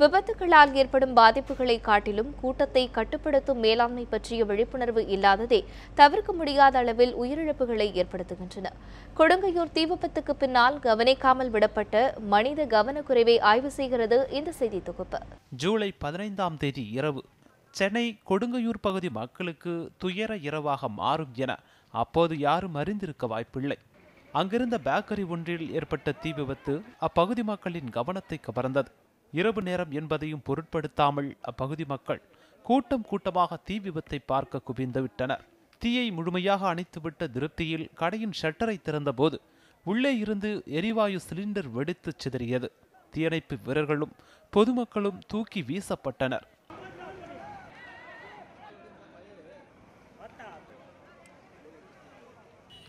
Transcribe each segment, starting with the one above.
விபத்துகளால் ஏற்படும் பாதிப்புகளை காட்டிலும் கூட்டத்தை கட்டுப்படுத்தும் மேலாண்மை பற்றிய விழிப்புணர்வு இல்லாததே தவிர்க்க முடியாத அளவில் உயிரிழப்புகளை ஏற்படுத்துகின்றன. கொடுங்கையூர் தீ விபத்துக்கு பின்னால் கவனிக்காமல் விடப்பட்ட மனித கவனக்குறைவை ஆய்வு செய்கிறது இந்த செய்தி தொகுப்பு. ஜூலை பதினைந்தாம் தேதி இரவு சென்னை கொடுங்கையூர் பகுதி மக்களுக்கு துயர இரவாக மாறும் என அப்போது யாரும் அறிந்திருக்க வாய்ப்பில்லை. அங்கிருந்த பேக்கரி ஒன்றில் ஏற்பட்ட தீ விபத்து அப்பகுதி மக்களின் கவனத்தை கவர்ந்தது. இரவு நேரம் என்பதையும் பொருட்படுத்தாமல் அப்பகுதி மக்கள் கூட்டம் கூட்டமாக தீ விபத்தை பார்க்க குவிந்து விட்டனர் தீயை முழுமையாக அணைத்துவிட்ட திருப்தியில் கடையின் ஷட்டரை திறந்தபோது உள்ளே இருந்து எரிவாயு சிலிண்டர் வெடித்துச் சிதறியது. தீயணைப்பு வீரர்களும் பொதுமக்களும் தூக்கி வீசப்பட்டனர்.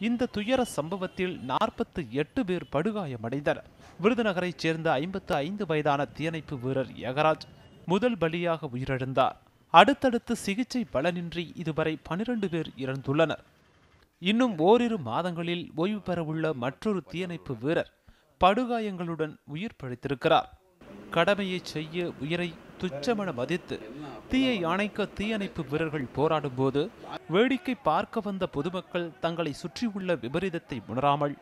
இந்த துயர சம்பவத்தில் நாற்பத்து எட்டு பேர் படுகாயமடைந்தனர். விருதுநகரைச் சேர்ந்த ஐம்பத்து ஐந்து வயதான தீயணைப்பு வீரர் யகராஜ் முதல் பலியாக உயிரிழந்தார். அடுத்தடுத்து சிகிச்சை பலனின்றி இதுவரை பனிரெண்டு பேர் இறந்துள்ளனர். இன்னும் ஓரிரு மாதங்களில் ஓய்வு பெறவுள்ள மற்றொரு தீயணைப்பு வீரர் படுகாயங்களுடன் உயிர் பழித்திருக்கிறார். கடமையை செய்ய உயிரை துச்சமென மதித்து தீயை அணைக்க தீயணைப்பு வீரர்கள் போராடும் போது வேடிக்கை பார்க்க வந்த பொதுமக்கள் தங்களை சுற்றியுள்ள விபரீதத்தை உணராமல்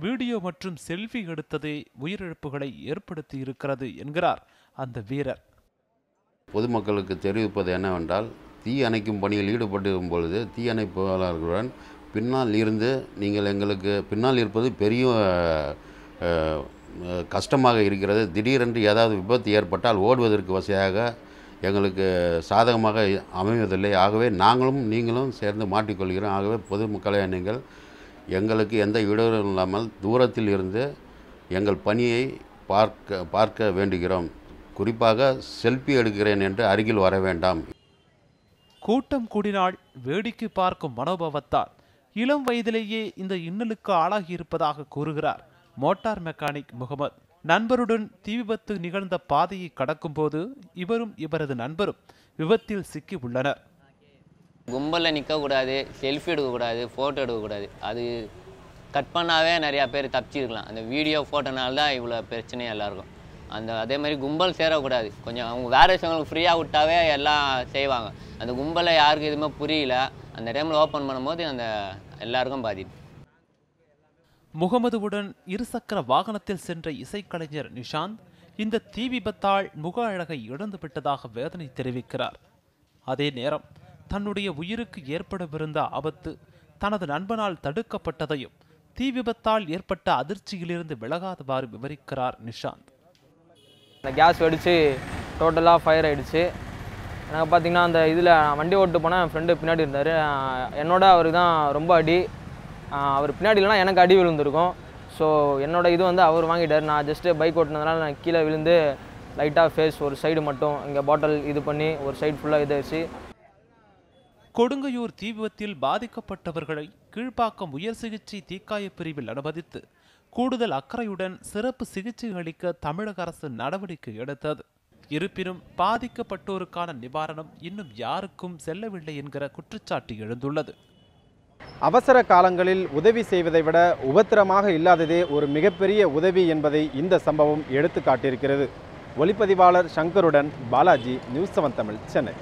வீடியோ மற்றும் செல்ஃபி எடுத்ததே உயிரிழப்புகளை ஏற்படுத்தி இருக்கிறது என்கிறார் அந்த வீரர். பொதுமக்களுக்கு தெரிவிப்பது என்னவென்றால் தீ அணைக்கும் பணியில் ஈடுபட்டிருக்கும் பொழுது தீயணைப்பாளர்களுடன் பின்னால் இருந்து நீங்கள் எங்களுக்கு பின்னால் இருப்பது பெரிய கஷ்டமாக இருக்கிறது. திடீரென்று ஏதாவது விபத்து ஏற்பட்டால் ஓடுவதற்கு வசதியாக எங்களுக்கு சாதகமாக அமைவதில்லை. ஆகவே நாங்களும் நீங்களும் சேர்ந்து மாட்டிக்கொள்கிறோம். ஆகவே பொதுமக்களே நீங்கள் எங்களுக்கு எந்த இடையூறும் இல்லாமல் தூரத்தில் இருந்து எங்கள் பணியை பார்க்க பார்க்க வேண்டுகிறோம். குறிப்பாக செல்ஃபி எடுக்கிறேன் என்று அருகில் வர வேண்டாம். கூட்டம் கூடினால் வேடிக்கை பார்க்கும் மனோபாவத்தால் இளம் வயதிலேயே இந்த இன்னலுக்கு ஆளாகி இருப்பதாக கூறுகிறார். Motor mechanic Mohammed. நண்பருடன் தீ விபத்து நிகழ்ந்த பாதையை கடக்கும்போது இவரும் இவரது நண்பரும் விபத்தில் சிக்கி உள்ளனர். கும்பலில் நிற்கக்கூடாது செல்ஃபி எடுக்கக்கூடாது ஃபோட்டோ எடுக்கக்கூடாது. அது கட் பண்ணாவே நிறையா பேர் தப்பிச்சிருக்கலாம். அந்த வீடியோ ஃபோட்டோனால தான் இவ்வளோ பிரச்சனையும் எல்லாருக்கும். அந்த அதே மாதிரி கும்பல் சேரக்கூடாது. கொஞ்சம் அவங்க வேறு விஷயங்களுக்கு ஃப்ரீயாக விட்டாவே எல்லாம் செய்வாங்க. அந்த கும்பலை யாருக்கு எதுவுமே புரியல. அந்த டைமில் ஓப்பன் பண்ணும்போது அந்த எல்லாருக்கும் பாதிப்பு. முகமதுவுடன் இருசக்கர வாகனத்தில் சென்ற இசைக்கலைஞர் நிஷாந்த் இந்த தீ விபத்தால் முக அழகை இழந்து விட்டதாக வேதனை தெரிவிக்கிறார். அதே நேரம் தன்னுடைய உயிருக்கு ஏற்படவிருந்த ஆபத்து தனது நண்பனால் தடுக்கப்பட்டதையும் தீ விபத்தால் ஏற்பட்ட அதிர்ச்சியிலிருந்து விலகாதவாறு விவரிக்கிறார் நிஷாந்த். அந்த கேஸ் வெடித்து டோட்டலாக ஃபயர் ஆயிடுச்சு. எனக்கு பார்த்தீங்கன்னா அந்த இதில் வண்டி ஓட்டு போனால் என் ஃப்ரெண்டு பின்னாடி இருந்தார். என்னோட அவருக்கு தான் ரொம்ப அடி. அவர் பின்னாடி இல்லைனா எனக்கு அடி விழுந்திருக்கும். ஸோ என்னோட இது வந்து அவர் வாங்கிட்டார். நான் ஜஸ்ட்டு பைக் ஓட்டினதுனால நான் கீழே விழுந்து லைட்டாக ஃபேஸ் ஒரு சைடு மட்டும் இங்கே பாட்டில் இது பண்ணி ஒரு சைடு ஃபுல்லாக இதாகிடுச்சு கொடுங்கையூர் தீ விபத்தில் பாதிக்கப்பட்டவர்களை கீழ்ப்பாக்கம் உயர் சிகிச்சை தீக்காய பிரிவில் அனுமதித்து கூடுதல் அக்கறையுடன் சிறப்பு சிகிச்சை அளிக்க தமிழக அரசு நடவடிக்கை எடுத்தது. இருப்பினும் பாதிக்கப்பட்டோருக்கான நிவாரணம் இன்னும் யாருக்கும் செல்லவில்லை என்கிற குற்றச்சாட்டு எழுந்துள்ளது. அவசர காலங்களில் உதவி செய்வதை விட உபத்திரமாக இல்லாததே ஒரு மிகப்பெரிய உதவி என்பதை இந்த சம்பவம் எடுத்து காட்டியிருக்கிறது ஒளிப்பதிவாளர் சங்கருடன் பாலாஜி நியூஸ் செவன் தமிழ் சென்னை.